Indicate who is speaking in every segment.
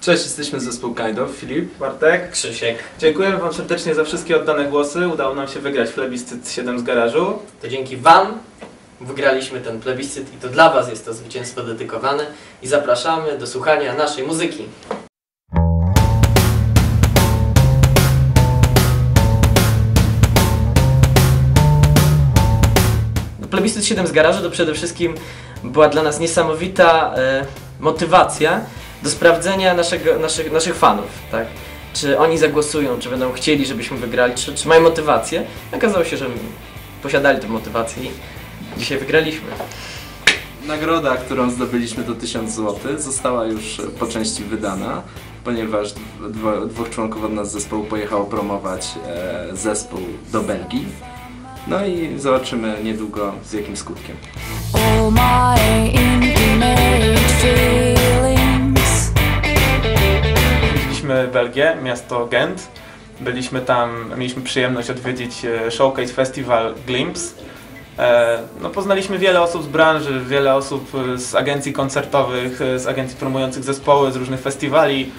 Speaker 1: Cześć, jesteśmy zespół Kind of. Filip.
Speaker 2: Bartek.
Speaker 3: Krzysiek.
Speaker 2: Dziękujemy Wam serdecznie za wszystkie oddane głosy. Udało nam się wygrać plebiscyt 7 z garażu.
Speaker 3: To dzięki Wam wygraliśmy ten plebiscyt i to dla Was jest to zwycięstwo dedykowane i zapraszamy do słuchania naszej muzyki. Plebiscyt 7 z garażu to przede wszystkim była dla nas niesamowita e, motywacja do sprawdzenia naszego, naszych, naszych fanów, tak? Czy oni zagłosują, czy będą chcieli, żebyśmy wygrali, czy, czy mają motywację. Okazało się, że posiadali tę motywację i dzisiaj wygraliśmy.
Speaker 1: Nagroda, którą zdobyliśmy to 1000 zł, została już po części wydana, ponieważ dwo, dwóch członków od nas zespołu pojechało promować e, zespół do Belgii. No i zobaczymy niedługo z jakim skutkiem.
Speaker 2: Miasto Gent. Byliśmy tam, mieliśmy przyjemność odwiedzić e, Showcase Festival Glimpse. No, poznaliśmy wiele osób z branży, wiele osób e, z agencji koncertowych, e, z agencji promujących zespoły, z różnych festiwali.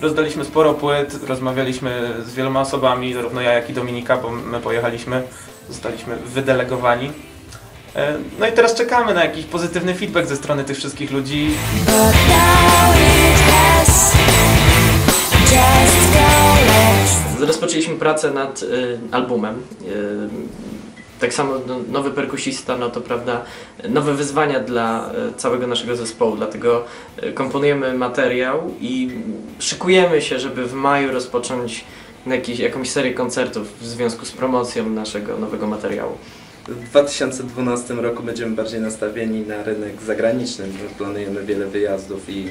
Speaker 2: Rozdaliśmy sporo płyt, rozmawialiśmy z wieloma osobami, zarówno ja jak i Dominika, bo my pojechaliśmy, zostaliśmy wydelegowani. No i teraz czekamy na jakiś pozytywny feedback ze strony tych wszystkich ludzi.
Speaker 3: Rozpoczęliśmy pracę nad y, albumem. Y, tak samo no, nowy perkusista, no to prawda, nowe wyzwania dla y, całego naszego zespołu, dlatego y, komponujemy materiał i szykujemy się, żeby w maju rozpocząć jakiś, jakąś serię koncertów w związku z promocją naszego nowego materiału.
Speaker 1: W 2012 roku będziemy bardziej nastawieni na rynek zagraniczny. My planujemy wiele wyjazdów i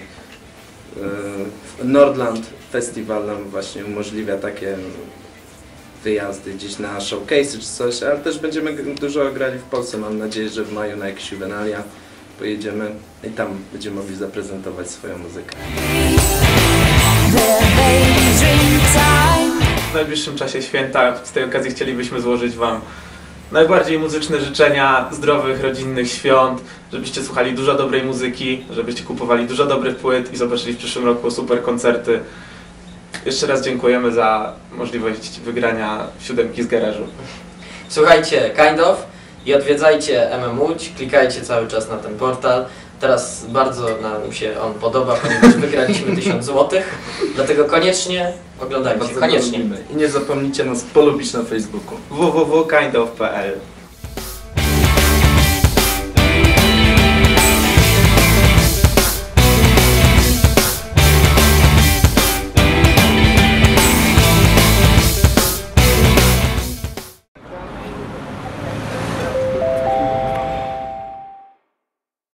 Speaker 1: Nordland Festival nam właśnie umożliwia takie wyjazdy gdzieś na showcase'y czy coś, ale też będziemy dużo grali w Polsce. Mam nadzieję, że w maju na jakieś juvenalia pojedziemy i tam będziemy mogli zaprezentować swoją muzykę.
Speaker 2: W najbliższym czasie święta z tej okazji chcielibyśmy złożyć Wam najbardziej muzyczne życzenia, zdrowych, rodzinnych świąt, żebyście słuchali dużo dobrej muzyki, żebyście kupowali dużo dobrych płyt i zobaczyli w przyszłym roku super koncerty. Jeszcze raz dziękujemy za możliwość wygrania siódemki z garażu.
Speaker 3: Słuchajcie Kind of i odwiedzajcie MM Łódź, klikajcie cały czas na ten portal. Teraz bardzo nam się on podoba, ponieważ wygraliśmy 1000 zł, dlatego koniecznie oglądajcie, koniecznie.
Speaker 1: I nie zapomnijcie nas polubić na Facebooku.
Speaker 2: www.kindof.pl